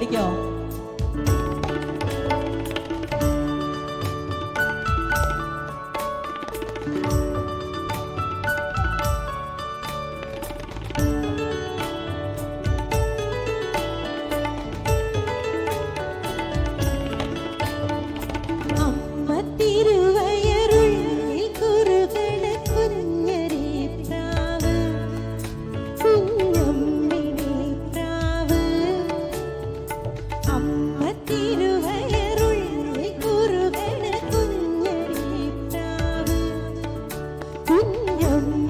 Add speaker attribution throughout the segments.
Speaker 1: 哎呦！人。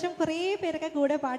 Speaker 1: സന്തോഷം കുറേ പേരൊക്കെ കൂടെ പാടി